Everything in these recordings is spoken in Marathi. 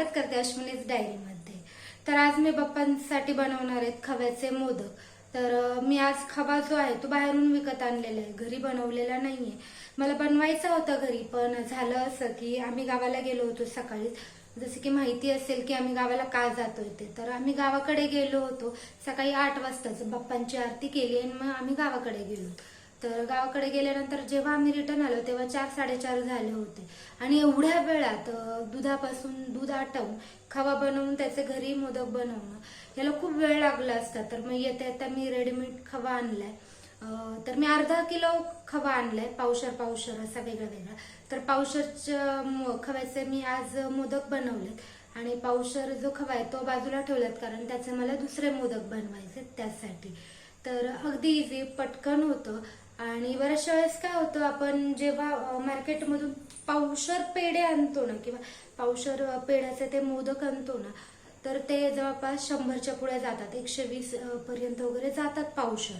अश्विनीच डायरीमध्ये. तर आज मी बाप्पांसाठी बनवणार आहेत खव्याचे मोदक. तर मी आज खवा जो आहे तो बाहेरून विकत आणलेला आहे. घरी बनवलेला नाहीये. मला बनवायचा होता घरी पण झालं असं की आम्ही गावाला गेलो होतो सकाळीच जसं की माहिती असेल की आम्ही गावाला का जातोय ते. तर आम्ही गावाकडे गेलो होतो सकाळी आठ वाजताच. बाप्पांची आरती केली आणि मग आम्ही गावाकडे गेलो. तर गावाकडे गेल्यानंतर जेव्हा आम्ही रिटर्न आलो तेव्हा चार साडेचार झाले होते. आणि एवढ्या वेळात दुधापासून दूध आटवून खवा बनवून त्याचे घरी मोदक बनवणं याला खूप वेळ लागला असता. तर मग येता येता मी रेडीमेड खवा आणलाय. तर मी अर्धा किलो खवा आणलाय पावशर पावशर असा वेगळा वेगळा. तर पावशरच्या मो- खव्याचे मी आज मोदक बनवलेत. आणि पावशर जो खवा आहे तो बाजूला ठेवलात कारण त्याचे मला दुसरे मोदक बनवायचे त्यासाठी. तर अगदी इझी पटकन होतं. आणि बऱ्याचशा वेळेस काय होतं आपण जेव्हा मार्केटमधून पावशर पेढे आणतो ना किंवा पावशर पेढ्याचे ते मोदक आणतो ना तर ते जवळपास शंभरच्या पुढे जातात. एकशे वीस पर्यंत वगैरे जातात पावशर.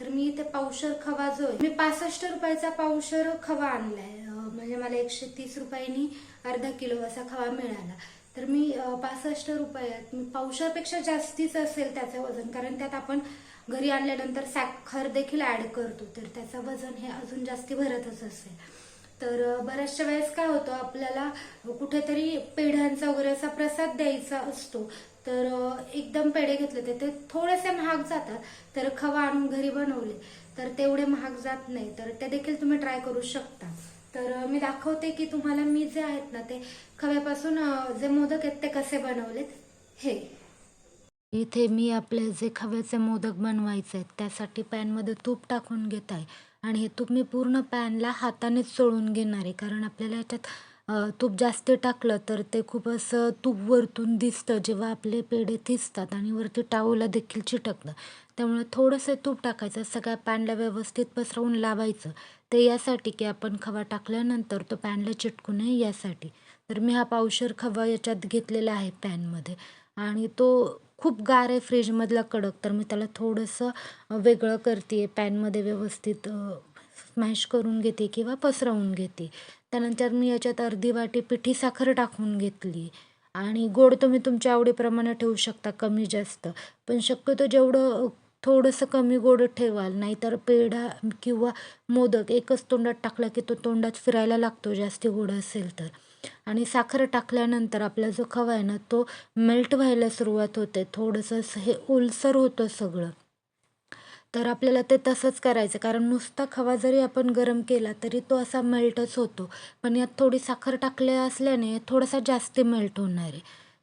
तर मी ते पावशर खवा जो आहे मी पासष्ट रुपयाचा पावशर खवा आणलाय. म्हणजे मला एकशे तीस रुपयांनी अर्धा किलो असा खवा मिळाला. तर मी पासष्ट रुपयात मी पावशरपेक्षा जास्तीच असेल त्याचं वजन कारण त्यात आपण घरी आणल्यानंतर साखर देखील ऍड करतो. तर त्याचं वजन हे अजून जास्ती भरतच असेल. तर बऱ्याचशा वेळेस काय होतं आपल्याला कुठेतरी पेढ्यांचा वगैरे असा प्रसाद द्यायचा असतो. तर एकदम पेढे घेतले ते ते थोडेसे महाग जातात. तर खवा आणून घरी बनवले तर तेवढे महाग जात नाही. तर ते देखील तुम्ही ट्राय करू शकता. तर मी दाखवते की तुम्हाला मी जे आहेत ना ते खव्यापासून जे मोदक आहेत ते कसे बनवलेत. हे. इथे मी आपले जे खव्याचे मोदक बनवायचे आहेत त्यासाठी पॅनमध्ये तूप टाकून घेत आहे. आणि हे तूप मी पूर्ण पॅनला हातानेच चोळून घेणार आहे. कारण आपल्याला याच्यात तूप जास्त टाकलं तर ते खूप असं तूप वरतून दिसतं जेव्हा आपले पेढे दिसतात आणि वरती टावला देखील चिटकतं. त्यामुळे थोडंसं तूप टाकायचं सगळ्या पॅनला व्यवस्थित पसरवून लावायचं. ते यासाठी की आपण खवा टाकल्यानंतर तो पॅनला चिटकू नये यासाठी. तर मी हा पावशर खवा याच्यात घेतलेला आहे पॅनमध्ये. आणि तो खूप गार आहे फ्रीजमधला कडक तर मी त्याला थोडंसं वेगळं करते पॅनमध्ये व्यवस्थित स्मॅश करून घेते किंवा पसरवून घेते. त्यानंतर मी याच्यात अर्धी वाटी पिठी साखर टाकून घेतली. आणि गोड तुम्ही तुमच्या आवडीप्रमाणे ठेवू शकता कमी जास्त. पण शक्यतो जेवढं थोडंसं कमी गोड ठेवाल नाहीतर पेढा किंवा मोदक एकच तोंडात टाकला की तो तोंडात फिरायला लागतो जास्ती गोड असेल तर. आणि साखर टाकल्यानंतर आपला जो खवा आहे ना तो मेल्ट व्हायला सुरुवात होते. थोडंसं असं हे ओलसर होतं सगळं. तर आपल्याला ते तसंच करायचं. कारण नुसता खवा जरी आपण गरम केला तरी तो असा मेल्टच होतो. पण यात थोडी साखर टाकले असल्याने थोडासा जास्त मेल्ट होणार आहे.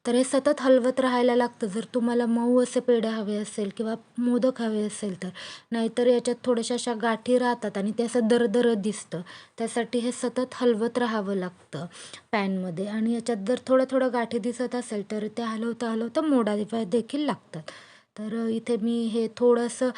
तर हे सतत हलवत राहायला लागतं. जर तुम्हाला मऊ असे पेढे हवे असेल किंवा मोदक हवे असेल तर. नाहीतर याच्यात थोड्याशा अशा गाठी राहतात आणि ते असं दरदरत दिसतं. त्यासाठी हे सतत हलवत राहावं लागतं पॅनमध्ये. आणि याच्यात जर थोड्या थोड्या गाठी दिसत असेल तर ते हलवता हलवता मोडा देखील लागतात. तर इथे मी हे थोडंसं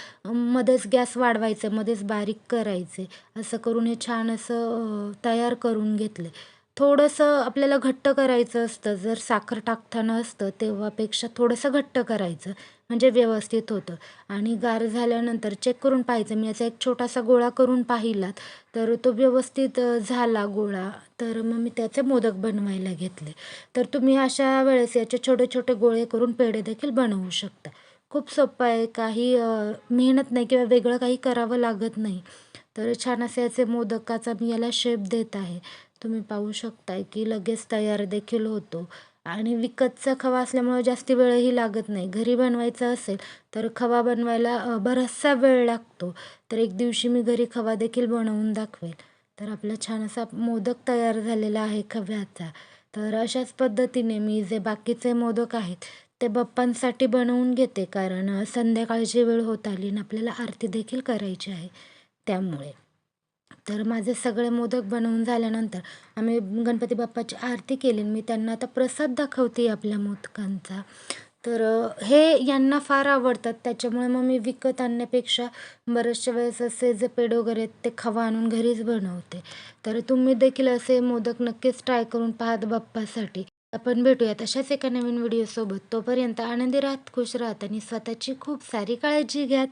मध्येच गॅस वाढवायचं मध्येच बारीक करायचे. असं करून हे छान असं तयार करून घेतले. थोडंसं आपल्याला घट्ट करायचं असतं. जर साखर टाकताना असतं तेव्हापेक्षा थोडंसं घट्ट करायचं. म्हणजे व्यवस्थित होतं. आणि गार झाल्यानंतर चेक करून पाहायचं. मी याचा एक छोटासा गोळा करून पाहिलात तर तो व्यवस्थित झाला गोळा. तर मग मी त्याचे मोदक बनवायला घेतले. तर तुम्ही अशा वेळेस याचे छोटे छोटे गोळे करून पेढे देखील बनवू शकता. खूप सोपं आहे. काही मेहनत नाही किंवा वेगळं काही करावं लागत नाही. तर छान असे याचे मोदकाचा मी याला शेप देत आहे. तुम्ही पाहू शकताय की लगेच तयार देखील होतो. आणि विकतचा खवा असल्यामुळे जास्ती वेळही लागत नाही. घरी बनवायचा असेल तर खवा बनवायला बराचसा वेळ लागतो. तर एक दिवशी मी घरी खवा देखील बनवून दाखवेल. तर आपला छान असा मोदक तयार झालेला आहे खव्याचा. तर अशाच पद्धतीने मी जे बाकीचे मोदक आहेत ते बाप्पांसाठी बनवून घेते. कारण संध्याकाळची वेळ होत आली आणि आपल्याला आरती देखील करायची आहे. त्यामुळे तर माझे सगळे मोदक बनवून झाल्यानंतर आम्ही गणपती बाप्पाची आरती केली आणि मी त्यांना आता प्रसाद दाखवते आपल्या मोदकांचा. तर हे यांना फार आवडतात. त्याच्यामुळे मग मी विकत आणण्यापेक्षा बऱ्याचशा वेळेस असे जे पेढे वगैरे आहेत ते खवा आणून घरीच बनवते. तर तुम्ही देखील असे मोदक नक्कीच ट्राय करून पाहत बाप्पासाठी. आपण भेटूयात अशाच एका नवीन व्हिडिओसोबत. तोपर्यंत आनंदी राहत खुश राहत आणि स्वतःची खूप सारी काळजी घ्यात.